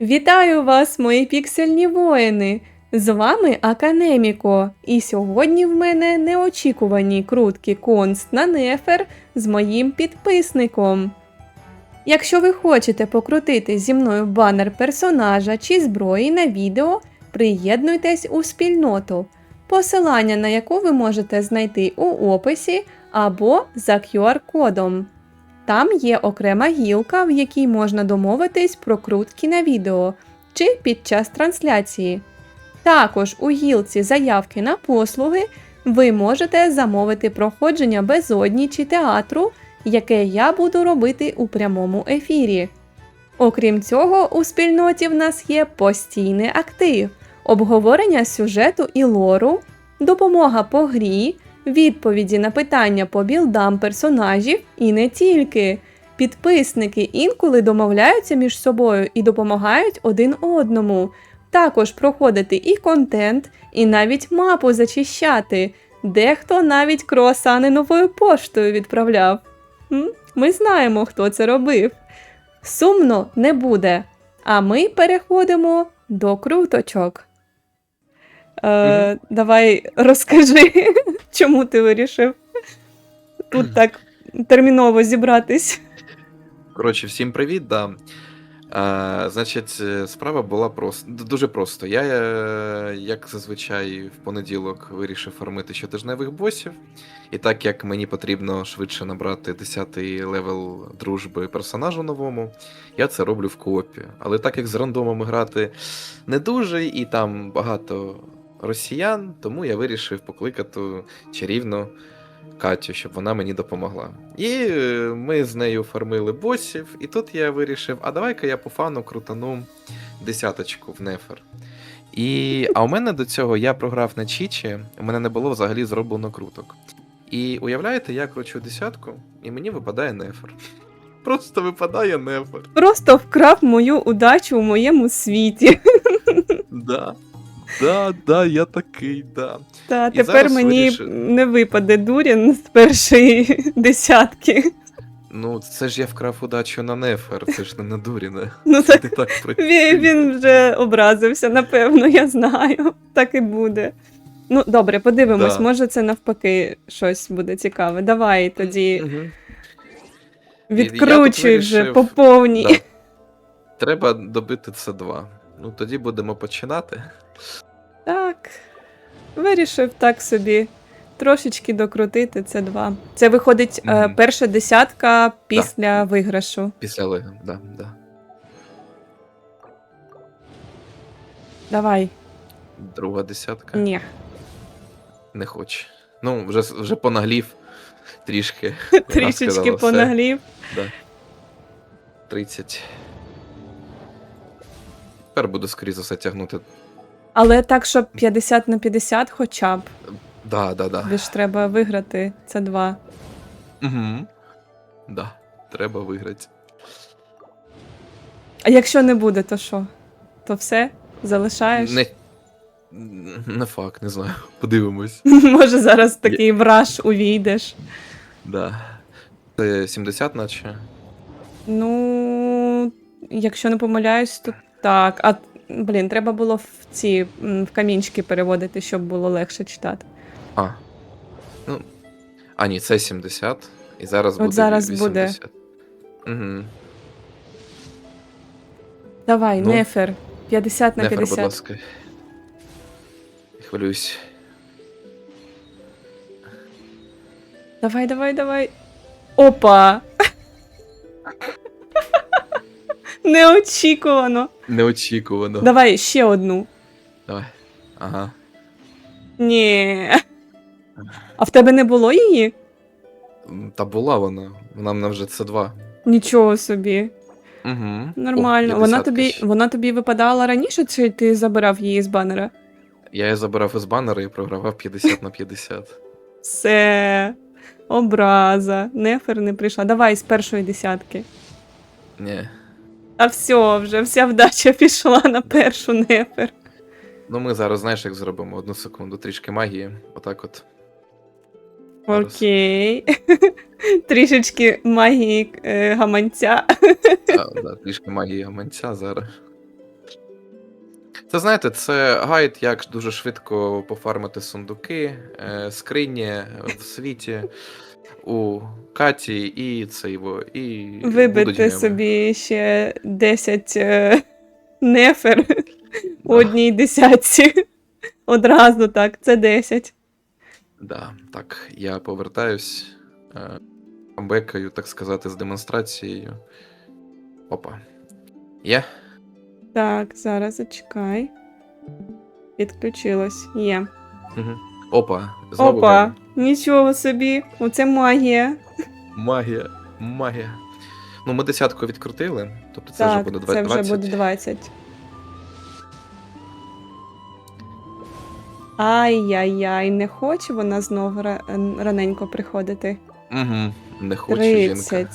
Вітаю вас, мої піксельні воїни! З вами Аканеміко, і сьогодні в мене неочікувані крутки конст на нефер з моїм підписником. Якщо ви хочете покрутити зі мною банер персонажа чи зброї на відео, приєднуйтесь у спільноту, посилання на яку ви можете знайти у описі або за QR-кодом. Там є окрема гілка, в якій можна домовитись про крутки на відео чи під час трансляції. Також у гілці заявки на послуги ви можете замовити проходження безодні чи театру, яке я буду робити у прямому ефірі. Окрім цього, у спільноті в нас є постійний актив, обговорення сюжету і лору, допомога по грі, відповіді на питання по білдам персонажів і не тільки. Підписники інколи домовляються між собою і допомагають один одному. Також проходити і контент, і навіть мапу зачищати. Дехто навіть круасани новою поштою відправляв. Ми знаємо, хто це робив. Сумно не буде. А ми переходимо до круточок. Е, Мгм. Давай розкажи, чому ти вирішив тут так терміново зібратись. Коротше, всім привіт, да. А, значить, е, справа була просто дуже просто. Я, е, як зазвичай, в понеділок вирішив фармити щотижневих босів. І так як мені потрібно швидше набрати 10-й левел дружби персонажу новому, я це роблю в коопі. Але так як з рандомами грати не дуже, і там багато росіян, тому я вирішив покликати чарівну Катю, щоб вона мені допомогла. І е, ми з нею фармили босів, і тут я вирішив, а давай-ка я по фану крутану десяточку в нефер. І, а у мене до цього я програв на Чічі, у мене не було взагалі зроблено круток. І уявляєте, я кручу десятку, і мені випадає нефер. Просто випадає нефер. Просто вкрав мою удачу у моєму світі. Да. Да, да, я такий, да. Та І тепер зараз мені вирішив- не випаде Дурін з першої десятки. Ну, це ж я вкрав удачу на нефер, це ж не на Дуріна. Ну Це так він, він вже образився, напевно, я знаю. Так і буде. Ну, добре, подивимось, Да. може це навпаки щось буде цікаве. Давай тоді Мгм. відкручуй вже вирішив- по повній. Да. Треба добити це 2 Ну тоді будемо починати. Так. Вирішив так собі трошечки докрутити це два. Це виходить е, перша десятка після виграшу. Після Лего, да, да. Давай. Друга десятка. Ні. Не хоче. Ну, вже, вже понаглів трішки. Трішечки сказала, понаглів. Да. 30. Тепер буду, скоріше за все, тягнути. Але так, щоб 50 на 50 хоча б. Да, да, да. Тобі ж треба виграти це два. Угу. Да. Треба виграти. А якщо не буде, то що? То все? Залишаєш? Не, не факт, не знаю. Подивимось. Може зараз такий враж увійдеш. Да. Це 70, наче. Ну, якщо не помиляюсь, то так. А блін, треба було в ці в камінчики переводити, щоб було легше читати. А. Ну. А, ні, це 70. І зараз От буде зараз 80. Угу. Давай, Ну, нефер. 50 на Нефер, будь 50. ласка. Хвилююсь. Давай, давай, давай. Опа! Неочікувано. Неочікувано. Давай ще одну. Давай. Ага. Ні. А в тебе не було її? Та була вона. Вона мене вже це 2 Нічого собі. Угу. Нормально. вона тобі, вона тобі випадала раніше, чи ти забирав її з банера? Я її забирав із банера і програвав 50 на 50. Все. Образа. Нефер не прийшла. Давай з першої десятки. Ні. А все, вже вся вдача пішла на першу нефер. Ну ми зараз, знаєш, як зробимо одну секунду, трішки магії. Отак от. Окей. Трішечки магії е, гаманця. А, да, трішки магії гаманця зараз. Це знаєте, це гайд, як дуже швидко пофармити сундуки, е, скрині в світі, у Каті і це його, і Вибити собі ще 10 е, нефер у одній десятці. Одразу так, це 10. да, так, я повертаюсь, е, камбекаю, так сказати, з демонстрацією. Опа. Є? Так, зараз зачекай. Підключилось. Є. Угу. Опа, знову Опа. Нічого собі. Оце магія. Магія, магія. Ну, ми десятку відкрутили, тобто це так, вже буде 20. це вже буде 20. Ай-яй-яй, не хоче вона знову раненько приходити. Угу. Не хоче жінка.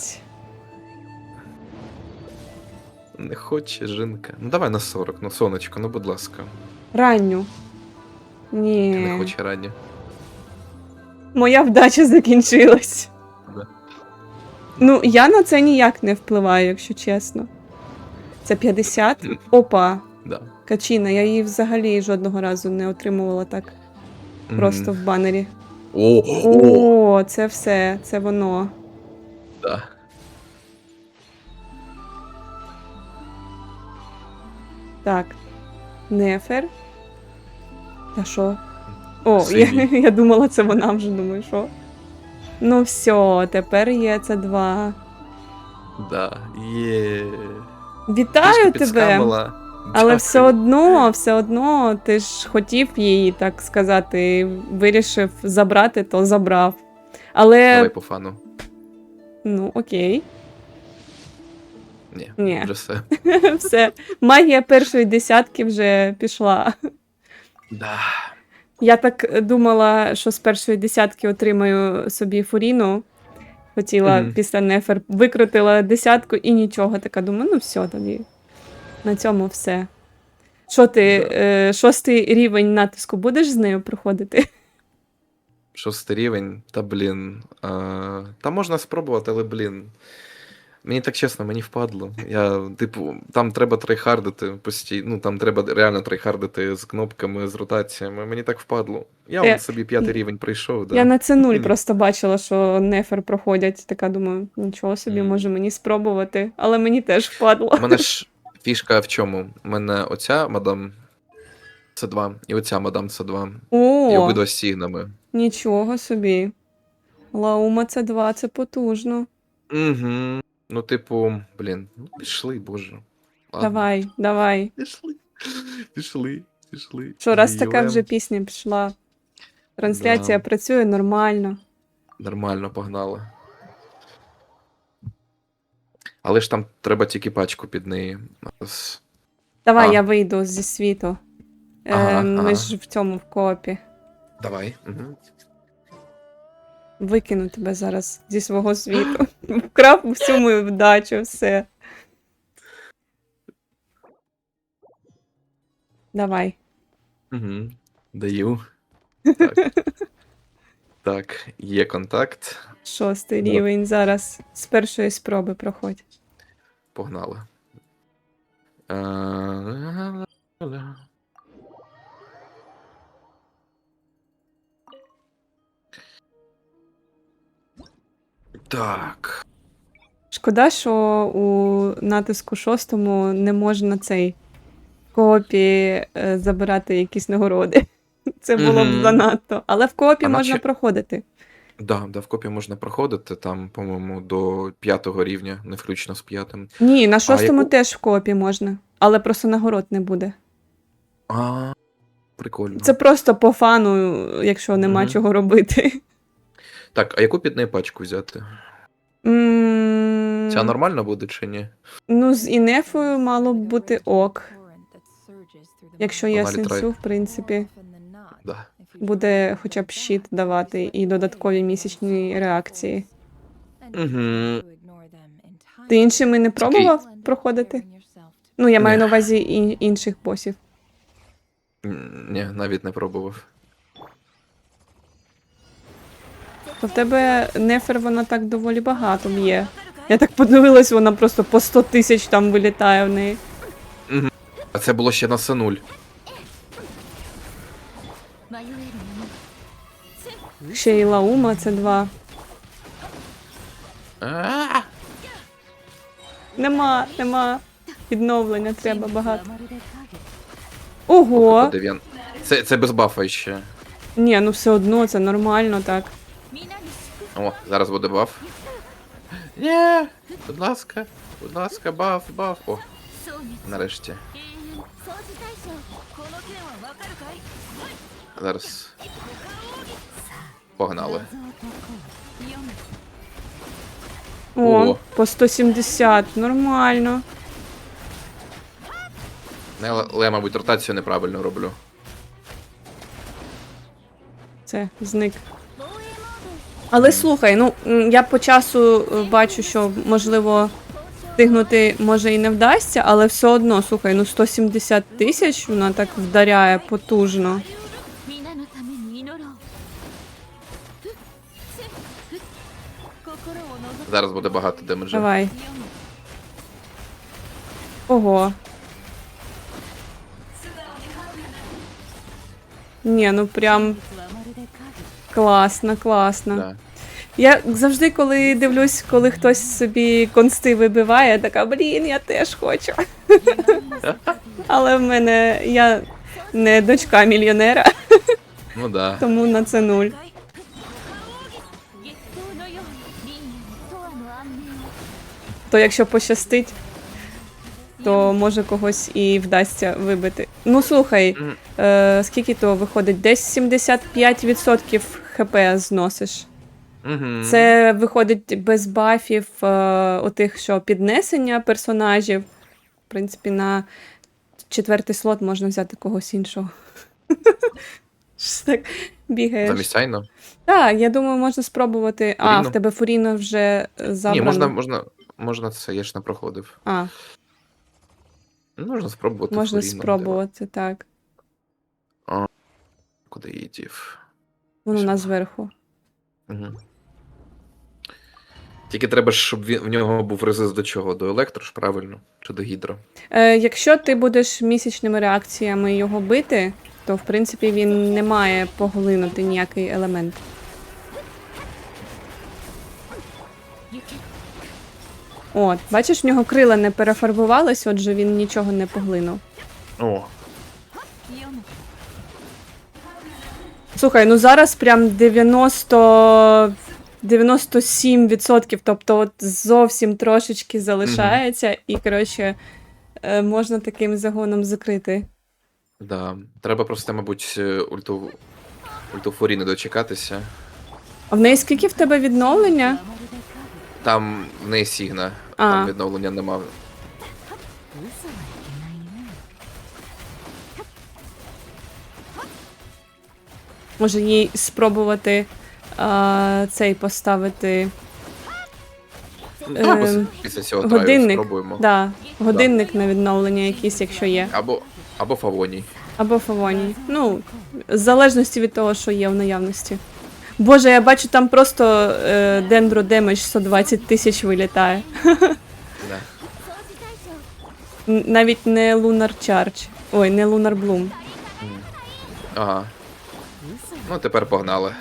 Не хоче жінка. Ну давай на 40, ну сонечко, ну будь ласка. Ранню. Ні. Не хоче ранню. Моя вдача закінчилась. Да. Ну, я на це ніяк не впливаю, якщо чесно. Це 50. Опа, Да. качіна, я її взагалі жодного разу не отримувала так. Просто в банері. О, о, О, це все, це воно. да. Так. Нефер. Та що? О, я, я думала, це вона вже думаю, що. Ну все, тепер є це два. Да. Є. Вітаю Трішки тебе! підскамила. Але Дякую. все одно, все одно, ти ж хотів її, так сказати, вирішив забрати, то забрав. Але Давай по фану. ну окей, Ні, Ні. вже все. все. Магія першої десятки вже пішла. Да. Я так думала, що з першої десятки отримаю собі фуріну. Хотіла Мгм. після нефер, викрутила десятку і нічого. Така думаю, ну все тоді. На цьому все. Що ти, Да. е, шостий рівень натиску будеш з нею проходити? Шостий рівень, та блін. А, та можна спробувати, але блін. Мені так чесно, мені впадло. Я, типу, там треба трейхардити постійно. Ну, там треба реально трейхардити з кнопками, з ротаціями. Мені так впадло. Я Е, собі п'ятий рівень прийшов, да. Я на це нуль просто бачила, що нефер проходять. Така думаю, нічого собі, Мгм. може мені спробувати, але мені теж впадло. У мене ж фішка в чому? У мене оця мадам С2 і оця мадам С2. І обидва з сігнами. нічого собі. Лаума це 2 це потужно. Угу. Ну, типу, блін, ну пішли, боже. Ладно. Давай, давай. Пішли. Пішли, пішли. Що раз така вже пісня пішла. Трансляція Да. працює нормально. Нормально погнали. Але ж там треба тільки пачку під неї. З- Давай, А. я вийду зі світу. Е, Ага, ми ага. ж в цьому в коопі. Давай. Угу. Викину тебе зараз зі свого світу. Вкрав всю мою вдачу, все. Давай. Угу. Даю. Так. так, є контакт. Шостий Да. рівень зараз з першої спроби проходь. Погнали. Е, Так. Шкода, що у натиску шостому не можна цей коопі е, забирати якісь нагороди. Це було б занадто. Але в коопі А можна наче- проходити. Да, да, в копі можна проходити, там, по-моєму, до п'ятого рівня, не включно з п'ятим. Ні, на шостому яку- теж в коопі можна, але просто нагород не буде. А, прикольно. Це просто по фану, якщо нема Мгм. чого робити. Так, а яку під неї пачку взяти? М, Ця нормально буде чи ні? Ну, з інефою мало б бути ок. Якщо трай. сенсу, в принципі, Да. буде хоча б щит давати і додаткові місячні реакції. Угу. Ти іншими не пробував проходити? Ну, я маю Ні. на увазі інших босів. Ні, навіть не пробував. То в тебе нефер вона так доволі багато б'є. Я так подивилась, вона просто по 100 тисяч там вилітає в неї. А це було ще на С0. Ще і Лаума, це два. Нема, нема. Відновлення треба багато. Ого! Це, це без бафа ще. Ні, ну все одно це нормально так. О, зараз буде баф. Ні, будь ласка, будь ласка, баф, баф. О, нарешті. Зараз. Погнали. О, Ого. по 170, нормально. Ну, Я, але я, мабуть, ротацію неправильно роблю. Це зник. Але слухай, ну я по часу е, бачу, що можливо встигнути може і не вдасться, але все одно, слухай, ну 170 тисяч вона так вдаряє потужно. Зараз буде багато демеджу. Давай. Ого. Ні, ну прям. Класно, класно. Да. Я завжди, коли дивлюсь, коли хтось собі консти вибиває, така, блін, я теж хочу. Але в мене я не дочка мільйонера, Ну да. тому на це нуль. То якщо пощастить то може когось і вдасться вибити. Ну слухай, е, скільки то виходить? Десь 75% хп зносиш. Угу. Це виходить без бафів, е, отих, що піднесення персонажів. В принципі, на четвертий слот можна взяти когось іншого. Так бігаєш. Замість Так, я думаю, можна спробувати. А, Фуріно? в тебе Фуріно вже забрано. Ні, можна, можна, можна це, я ж не проходив. А, Можна спробувати. можна Фуріно, спробувати, так. де- Куди її дів? Воно на зверху. Угу. Тільки треба, щоб він, в нього був резист до чого? До електро ж правильно? Чи до гідро? Е, якщо ти будеш місячними реакціями його бити, то в принципі він не має поглинути ніякий елемент. 行け От, бачиш, в нього крила не перефарбувались, отже він нічого не поглинув. О, Слухай, ну зараз прям 90... 97%, тобто от зовсім трошечки залишається, і коротше, е, можна таким загоном закрити. да. Треба просто, мабуть, е, ульту, ульту Фуріни дочекатися. А в неї скільки в тебе відновлення? Там не Сігна, а. там відновлення немає. Може їй спробувати а, цей поставити. Е, після цього годинник, спробуємо. Да, годинник да. на відновлення якийсь, якщо є. Або або фавоній. Або фавоній. Ну, в залежності від того, що є в наявності. Боже, я бачу, там просто е, дендро демедж 120 тисяч вилітає. Да. 掃除対象 Н- Навіть не Lunar Charge. Ой, не Lunar Bloom. Ага. 嘘 Ну, тепер погнали.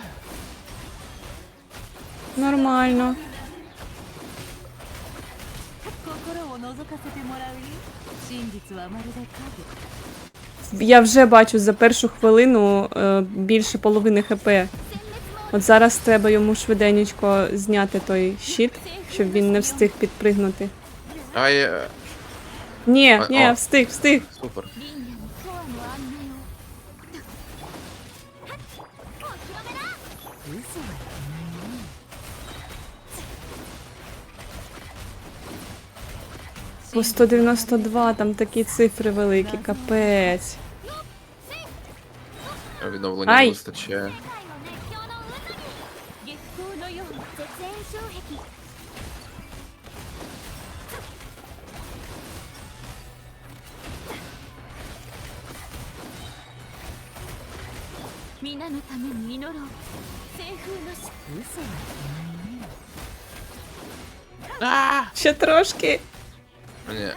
Нормально. 心を覗かせてもらうよ真実はまるで影 Я вже бачу за першу хвилину е, більше половини хп. От зараз треба йому швиденько зняти той щит, щоб він не встиг підпригнути. Ай. е, Ні, ні, а. встиг, встиг. Супер. По 192, там такі цифри великі, капець. Відновлення Ай. вистачає. 皆のために祈ろう清風の死嘘は Ще трошки. Ні,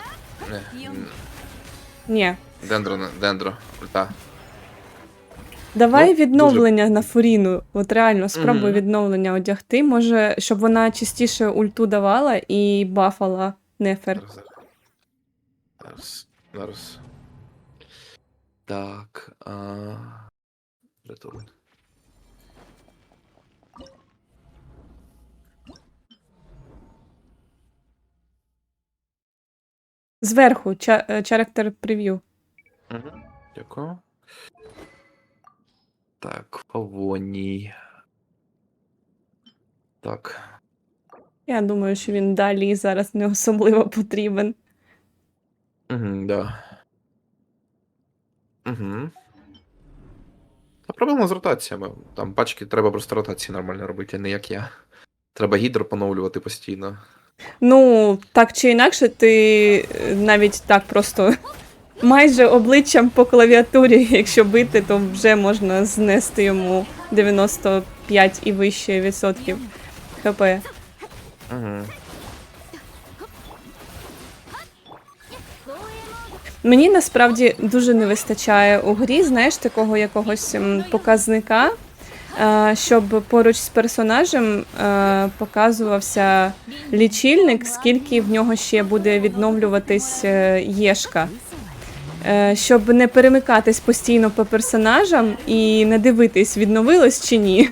ні. м, Ні. Дендро, не- дендро, ульта. Давай Ну, дуже- відновлення на Фуріну. От реально, спробуй Мгм. відновлення одягти. Може, щоб вона частіше ульту давала і бафала нефер. Зараз, зараз. Зараз. Так. А... Return. Зверху, е, character preview. Угу. Дякую. Так, Павоній. Так. Я думаю, що він далі зараз не особливо потрібен. Угу, да. Угу. Та проблема з ротаціями. Там пачки треба просто ротації нормально робити, а не як я. Треба гідро поновлювати постійно. Ну, так чи інакше, ти е, навіть так просто майже обличчям по клавіатурі, якщо бити, то вже можна знести йому 95 і вище відсотків ХП. Угу. Мені насправді дуже не вистачає у грі, знаєш, такого якогось показника, е, щоб поруч з персонажем е, показувався лічильник, скільки в нього ще буде відновлюватись е, єшка. Щоб не перемикатись постійно по персонажам і не дивитись, відновилось чи ні.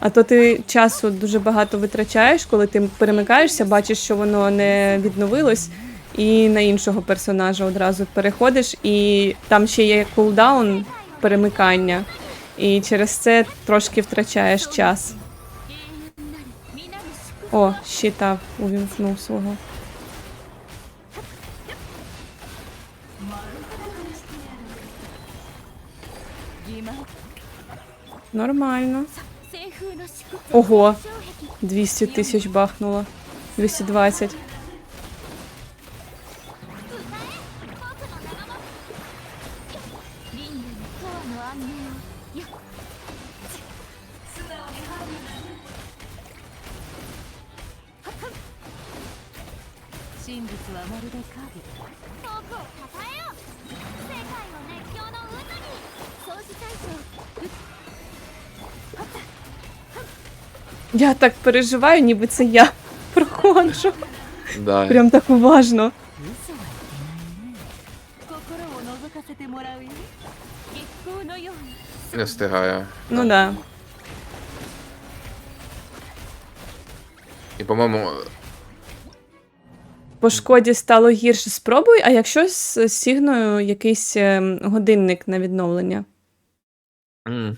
А то ти часу дуже багато витрачаєш, коли ти перемикаєшся, бачиш, що воно не відновилось і на іншого персонажа одразу переходиш, і там ще є кулдаун перемикання, і через це трошки втрачаєш час. О, щитав, увімкнув свого. Нормально. Ого, 200 тисяч бахнуло. 220. Я так переживаю, ніби це я проходжу. Да. Прям так уважно. Не встигаю. Ну да. І, по-моєму. По шкоді стало гірше. Спробуй, а якщо з Сігною якийсь ем, годинник на відновлення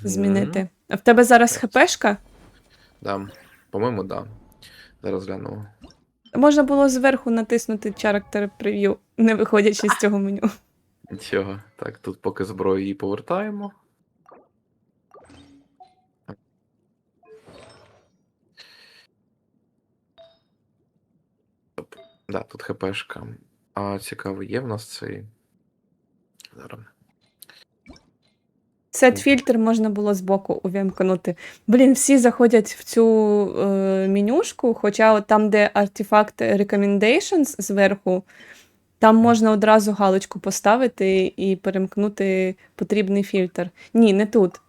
змінити. А в тебе зараз ХПшка? Да. По-моєму, да. Зараз гляну. Можна було зверху натиснути character preview, не виходячи з цього меню. Нічого. Так, тут поки зброю її повертаємо. Оп. Да, тут хпшка. А цікаво, є в нас цей. Зараз. Сет фільтр можна було збоку увімкнути. Блін, всі заходять в цю е, менюшку, хоча от там, де артефакт Recommendations зверху, там можна одразу галочку поставити і перемкнути потрібний фільтр. Ні, не тут.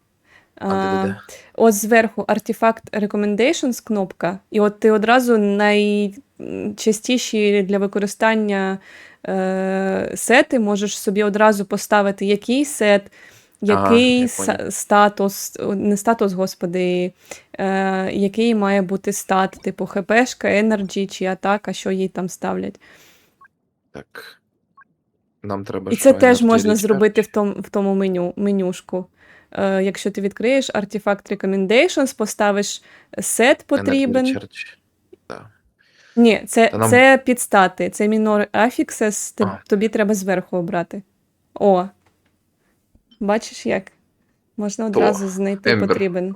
А, де? Ось зверху артефакт Recommendations кнопка, і от ти одразу найчастіші для використання е, сети можеш собі одразу поставити, який сет, який я статус, не статус, господи, е, який має бути стат, типу ХПшка, Energy чи атака, що їй там ставлять. Так. Нам треба. І це теж можна зробити в тому, в тому меню, менюшку. Е, якщо ти відкриєш Artifact Recommendations, поставиш сет потрібен. Да. Ні, це, Та нам- це підстати, це minor affixes, ти- А. тобі треба зверху обрати. О. Бачиш як? Можна одразу знайти Ембер. потрібен.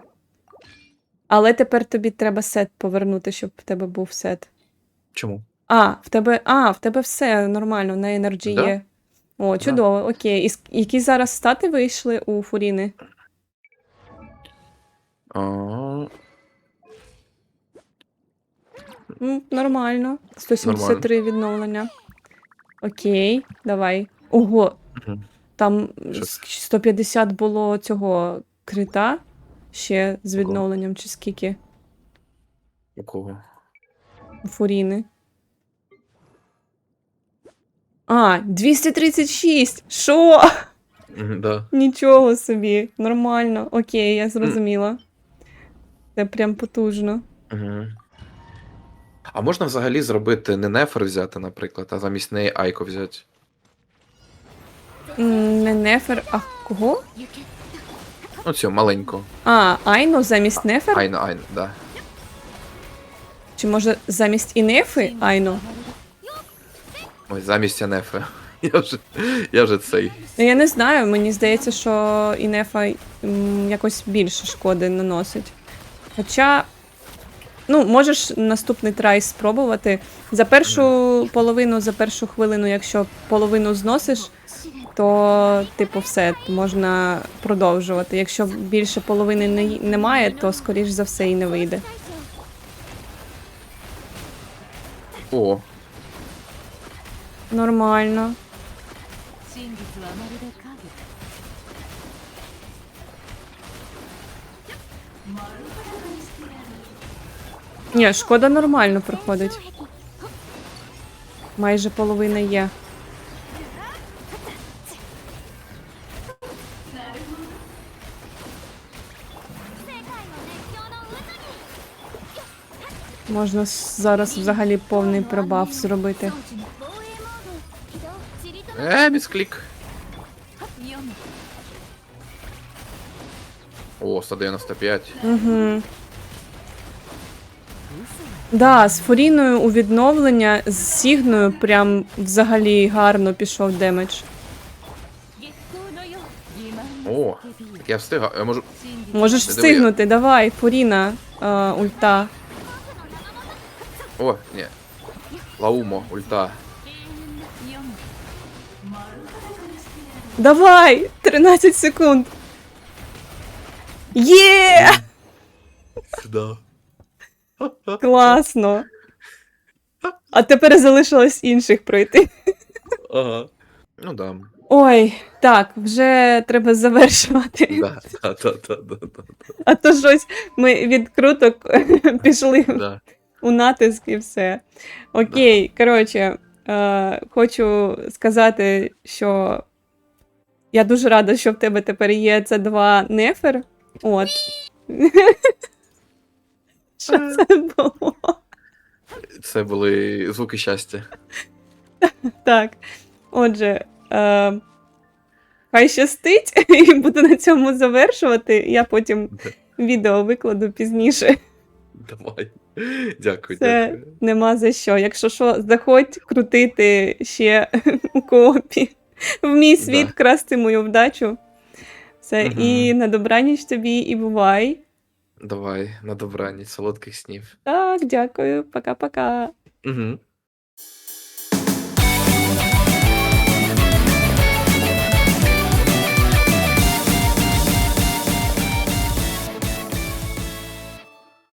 Але тепер тобі треба сет повернути, щоб в тебе був сет. Чому? А, в тебе, а, в тебе все нормально, на Energy Да? є. О, чудово, окей. І які зараз стати вийшли у Фуріни? А, М, нормально. 173 відновлення. Окей, давай. Ого, мгм. Там 150 було цього крита ще з відновленням, чи скільки У кого? у Фуріни. А, 236! Що? Да. Нічого собі, нормально. Окей, я зрозуміла. Це прям потужно. Угу. А можна взагалі зробити не нефер взяти, наприклад, а замість неї Айко взяти. Не Нефер, а кого? Ну, цю маленьку. А, Айно замість Нефер? Айно, Айно, да. Чи може замість Інефи Айно? Ой, замість Нефи. Я вже, я вже цей. Ну, я не знаю, мені здається, що Інефа м, якось більше шкоди наносить. Хоча, ну, можеш наступний трай спробувати. За першу половину, за першу хвилину, якщо половину зносиш, то, типу, все можна продовжувати. Якщо більше половини не, немає, то скоріш за все і не вийде. О. Нормально. Ні, шкода нормально проходить. Майже половина є. Можна зараз взагалі повний пробаф зробити. Е, місклік. О, 195. Угу. Да, з Фуріною у відновлення з Сігною прям взагалі гарно пішов демедж. О, так я встиг, я е, можу. Можеш встигнути, давай, Фуріна, е, ульта. О, ні. Лаумо, ульта. Давай! 13 секунд. Є! Да. Класно. А тепер залишилось інших пройти. Ага. Ну да. Ой, так, вже треба завершувати. Да, да, да, да, да, да, А то щось ми від круток пішли да. У натиск і все. Окей, коротше, е, хочу сказати, що я дуже рада, що в тебе тепер є це два нефер. От. Що це було? Це були звуки щастя. Так. Отже, е, хай щастить, і буду на цьому завершувати. Я потім відео викладу пізніше. Давай. Дякую, Це дякую. нема за що. Якщо що, заходь крутити ще у коопі. В мій світ Да. красти мою вдачу. Все, угу. і на добраніч тобі, і бувай. Давай, на добраніч, солодких снів. Так, дякую, пока-пока. Угу.